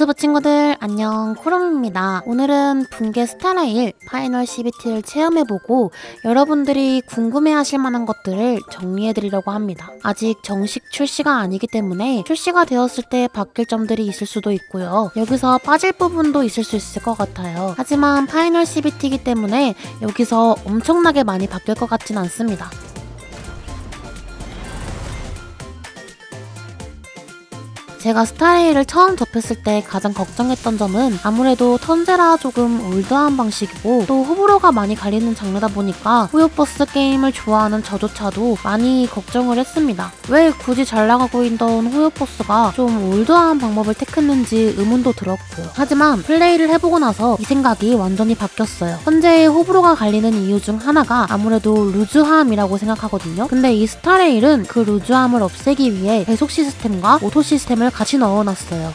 유튜브 친구들 안녕 코롬입니다. 오늘은 붕괴 스타라일 파이널 CBT를 체험해보고 여러분들이 궁금해하실 만한 것들을 정리해드리려고 합니다. 아직 정식 출시가 아니기 때문에 출시가 되었을 때 바뀔 점들이 있을 수도 있고요. 여기서 빠질 부분도 있을 수 있을 것 같아요. 하지만 파이널 CBT이기 때문에 여기서 엄청나게 많이 바뀔 것 같진 않습니다. 제가 스타레이를 처음 접했을 때 가장 걱정했던 점은 아무래도 턴제라 조금 올드한 방식이고 또 호불호가 많이 갈리는 장르다 보니까 후요버스 게임을 좋아하는 저조차도 많이 걱정을 했습니다. 왜 굳이 잘 나가고 있던 후요버스가 좀 올드한 방법을 택했는지 의문도 들었고요. 하지만 플레이를 해보고 나서 이 생각이 완전히 바뀌었어요. 현재의 호불호가 갈리는 이유 중 하나가 아무래도 루즈함이라고 생각하거든요. 근데 이 스타레일은 그 루즈함을 없애기 위해 배속 시스템과 오토 시스템을 같이 넣어놨어요.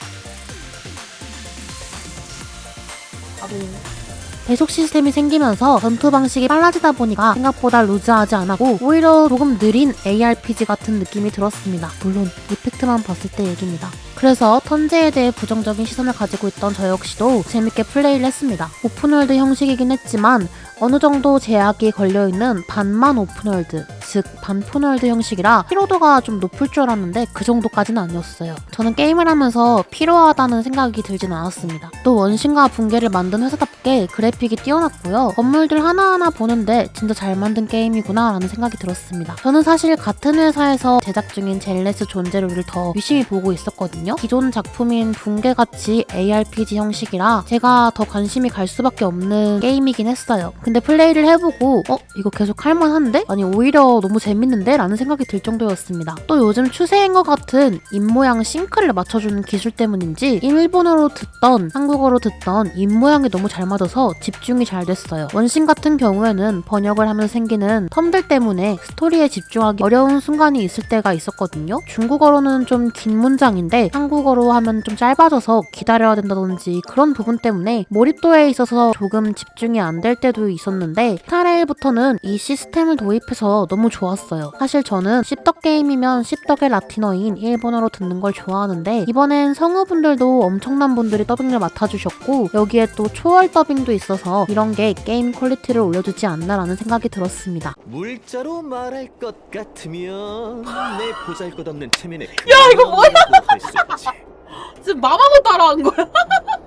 배속 시스템이 생기면서 전투 방식이 빨라지다 보니까 생각보다 루즈하지 않았고 오히려 조금 느린 ARPG 같은 느낌이 들었습니다. 물론 이펙트만 봤을 때 얘기입니다. 그래서 턴제에 대해 부정적인 시선을 가지고 있던 저 역시도 재밌게 플레이를 했습니다. 오픈월드 형식이긴 했지만 어느 정도 제약이 걸려있는 반만 오픈월드, 즉 반폰월드 형식이라 피로도가 좀 높을 줄 알았는데 그 정도까지는 아니었어요. 저는 게임을 하면서 피로하다는 생각이 들진 않았습니다. 또 원신과 붕괴를 만든 회사답게 그래픽이 뛰어났고요. 건물들 하나하나 보는데 진짜 잘 만든 게임이구나 라는 생각이 들었습니다. 저는 사실 같은 회사에서 제작 중인 젤레스 존재로를 더 유심히 보고 있었거든요. 기존 작품인 붕괴같이 ARPG 형식이라 제가 더 관심이 갈 수밖에 없는 게임이긴 했어요. 근데 플레이를 해보고 어? 이거 계속 할만한데? 아니 오히려 너무 재밌는데? 라는 생각이 들 정도였습니다. 또 요즘 추세인 것 같은 입모양 싱크를 맞춰주는 기술 때문인지 일본어로 듣던 한국어로 듣던 입모양이 너무 잘 맞아서 집중이 잘 됐어요. 원신 같은 경우에는 번역을 하면 생기는 텀들 때문에 스토리에 집중하기 어려운 순간이 있을 때가 있었거든요. 중국어로는 좀 긴 문장인데 한국어로 하면 좀 짧아져서 기다려야 된다든지 그런 부분 때문에 몰입도에 있어서 조금 집중이 안 될 때도 있었는데 스타레일부터는 이 시스템을 도입해서 너무 좋았어요. 사실 저는 씹덕 게임이면 씹덕의 라틴어인 일본어로 듣는 걸 좋아하는데 이번엔 성우분들도 엄청난 분들이 더빙을 맡아주셨고 여기에 또 초월 더빙도 있어서 이런 게 게임 퀄리티를 올려주지 않나라는 생각이 들었습니다. 물자로 말할 것 같으면 내 보잘것없는 체면에 야, 이거 뭐야? 지금 마마무 따라한 거야?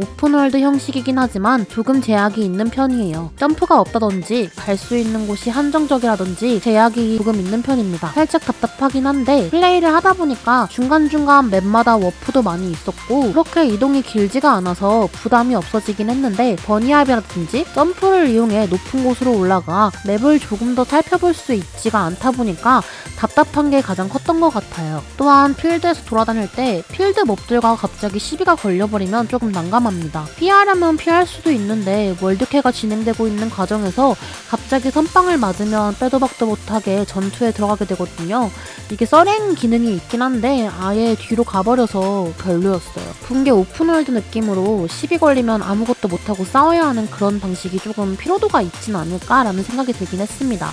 오픈월드 형식이긴 하지만 조금 제약이 있는 편이에요. 점프가 없다든지 갈 수 있는 곳이 한정적이라든지 제약이 조금 있는 편입니다. 살짝 답답하긴 한데 플레이를 하다 보니까 중간중간 맵마다 워프도 많이 있었고 그렇게 이동이 길지가 않아서 부담이 없어지긴 했는데 버니압이라든지 점프를 이용해 높은 곳으로 올라가 맵을 조금 더 살펴볼 수 있지가 않다 보니까 답답한 게 가장 컸던 것 같아요. 또한 필드에서 돌아다닐 때 필드 몹들과 갑자기 시비가 걸려버리면 조금 난감 합니다. 피하려면 피할 수도 있는데 월드캐가 진행되고 있는 과정에서 갑자기 선빵을 맞으면 빼도 박도 못하게 전투에 들어가게 되거든요. 이게 서렌 기능이 있긴 한데 아예 뒤로 가버려서 별로였어요. 붕괴 오픈월드 느낌으로 시비 걸리면 아무것도 못하고 싸워야 하는 그런 방식이 조금 피로도가 있진 않을까라는 생각이 들긴 했습니다.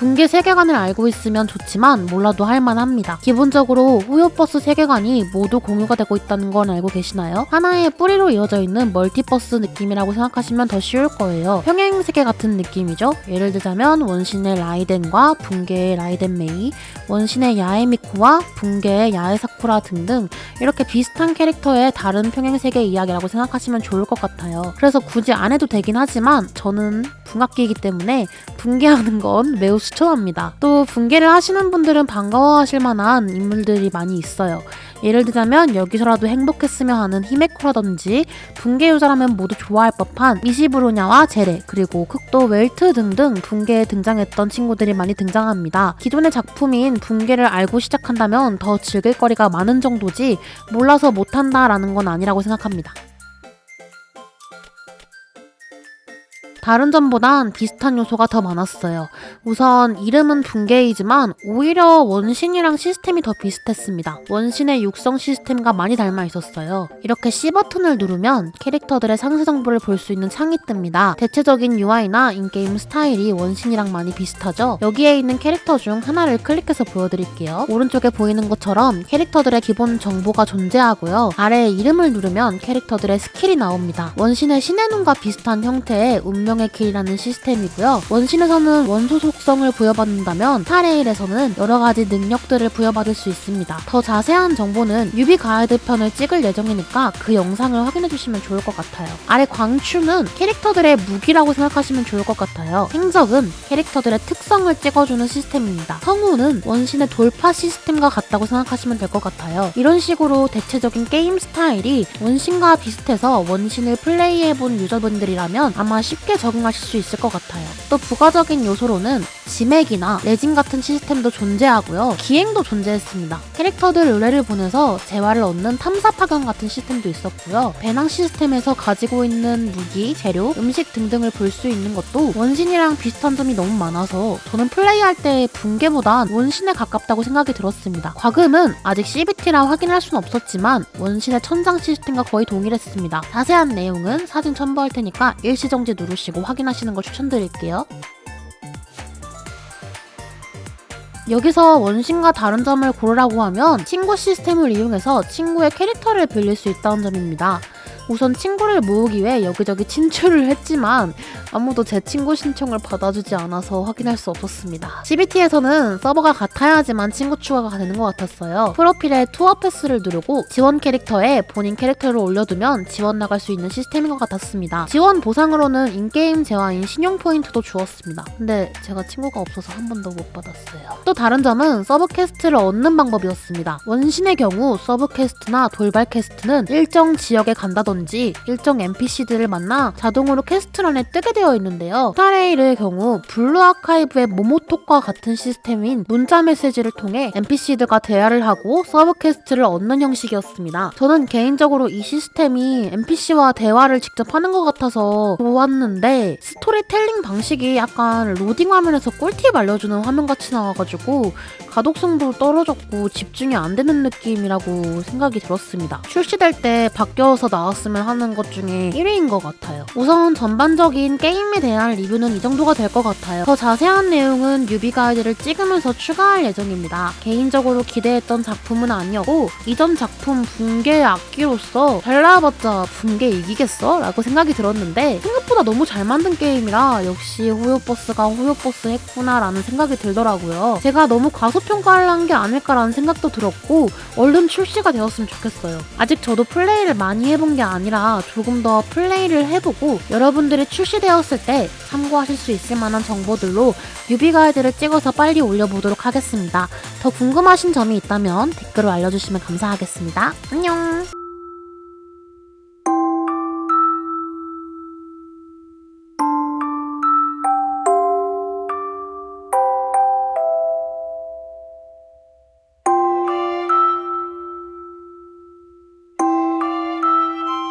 붕괴 세계관을 알고 있으면 좋지만 몰라도 할만합니다. 기본적으로 후요버스 세계관이 모두 공유가 되고 있다는 건 알고 계시나요? 하나의 뿌리로 이어져 있는 멀티버스 느낌이라고 생각하시면 더 쉬울 거예요. 평행 세계 같은 느낌이죠. 예를 들자면 원신의 라이덴과 붕괴의 라이덴 메이, 원신의 야에 미코와 붕괴의 야에 사쿠라 등등 이렇게 비슷한 캐릭터의 다른 평행 세계 이야기라고 생각하시면 좋을 것 같아요. 그래서 굳이 안 해도 되긴 하지만 저는 붕악기이기 때문에 붕괴하는 건 매우 추천합니다. 또 붕괴를 하시는 분들은 반가워하실 만한 인물들이 많이 있어요. 예를 들자면 여기서라도 행복했으면 하는 히메코라든지 붕괴 유저라면 모두 좋아할 법한 미시브로냐와 제레 그리고 극도 웰트 등등 붕괴에 등장했던 친구들이 많이 등장합니다. 기존의 작품인 붕괴를 알고 시작한다면 더 즐길 거리가 많은 정도지 몰라서 못한다라는 건 아니라고 생각합니다. 다른 점보단 비슷한 요소가 더 많았어요. 우선 이름은 붕괴이지만 오히려 원신이랑 시스템이 더 비슷했습니다. 원신의 육성 시스템과 많이 닮아 있었어요. 이렇게 C 버튼을 누르면 캐릭터들의 상세 정보를 볼 수 있는 창이 뜹니다. 대체적인 UI나 인게임 스타일이 원신이랑 많이 비슷하죠. 여기에 있는 캐릭터 중 하나를 클릭해서 보여드릴게요. 오른쪽에 보이는 것처럼 캐릭터들의 기본 정보가 존재하고요. 아래에 이름을 누르면 캐릭터들의 스킬이 나옵니다. 원신의 신의 눈과 비슷한 형태의 운명 의 길이라는 시스템이고요. 원신에서는 원소 속성을 부여받는다면 타레일에서는 여러 가지 능력들을 부여받을 수 있습니다. 더 자세한 정보는 유비 가이드 편을 찍을 예정이니까 그 영상을 확인해 주시면 좋을 것 같아요. 아래 광추는 캐릭터들의 무기라고 생각하시면 좋을 것 같아요. 행적은 캐릭터들의 특성을 찍어주는 시스템입니다. 성우는 원신의 돌파 시스템과 같다고 생각하시면 될 것 같아요. 이런 식으로 대체적인 게임 스타일이 원신과 비슷해서 원신을 플레이해본 유저분들이라면 아마 쉽게 적응하실 수 있을 것 같아요. 또 부가적인 요소로는 지맥이나 레진 같은 시스템도 존재하고요. 기행도 존재했습니다. 캐릭터들 의뢰를 보내서 재화를 얻는 탐사 파견 같은 시스템도 있었고요. 배낭 시스템에서 가지고 있는 무기, 재료, 음식 등등을 볼 수 있는 것도 원신이랑 비슷한 점이 너무 많아서 저는 플레이할 때 붕괴보단 원신에 가깝다고 생각이 들었습니다. 과금은 아직 CBT라 확인할 수는 없었지만 원신의 천장 시스템과 거의 동일했습니다. 자세한 내용은 사진 첨부할 테니까 일시정지 누르시고 확인하시는 걸 추천드릴게요. 여기서 원신과 다른 점을 고르라고 하면 친구 시스템을 이용해서 친구의 캐릭터를 빌릴 수 있다는 점입니다. 우선 친구를 모으기 위해 여기저기 친추를 했지만 아무도 제 친구 신청을 받아주지 않아서 확인할 수 없었습니다. CBT에서는 서버가 같아야지만 친구 추가가 되는 것 같았어요. 프로필에 투어 패스를 누르고 지원 캐릭터에 본인 캐릭터를 올려두면 지원 나갈 수 있는 시스템인 것 같았습니다. 지원 보상으로는 인게임 재화인 신용 포인트도 주었습니다. 근데 제가 친구가 없어서 한 번도 못 받았어요. 또 다른 점은 서브 퀘스트를 얻는 방법이었습니다. 원신의 경우 서브 퀘스트나 돌발 퀘스트는 일정 지역에 간다든지 일정 NPC들을 만나 자동으로 퀘스트란에 뜨게 되어 있는데요. 스타레일의 경우 블루 아카이브의 모모톡과 같은 시스템인 문자 메시지를 통해 NPC들과 대화를 하고 서브 퀘스트를 얻는 형식이었습니다. 저는 개인적으로 이 시스템이 NPC와 대화를 직접 하는 것 같아서 좋았는데 스토리텔링 방식이 약간 로딩 화면에서 꿀팁 알려주는 화면같이 나와가지고 가독성도 떨어졌고 집중이 안 되는 느낌이라고 생각이 들었습니다. 출시될 때 바뀌어서 나왔으면 하는 것 중에 1위인 것 같아요. 우선 전반적인 게임에 대한 리뷰는 이 정도가 될 것 같아요. 더 자세한 내용은 뮤비 가이드를 찍으면서 추가할 예정입니다. 개인적으로 기대했던 작품은 아니었고 이전 작품 붕괴 악기로서 잘 나와봤자 붕괴 이기겠어? 라고 생각이 들었는데 생각보다 너무 잘 만든 게임이라 역시 호요버스가 호요버스 했구나라는 생각이 들더라고요. 제가 너무 과소평가를 한 게 아닐까라는 생각도 들었고 얼른 출시가 되었으면 좋겠어요. 아직 저도 플레이를 많이 해본 게 아니라 조금 더 플레이를 해보고 여러분들이 출시되었을 때 참고하실 수 있을 만한 정보들로 뮤비 가이드를 찍어서 빨리 올려보도록 하겠습니다. 더 궁금하신 점이 있다면 댓글로 알려주시면 감사하겠습니다. 안녕!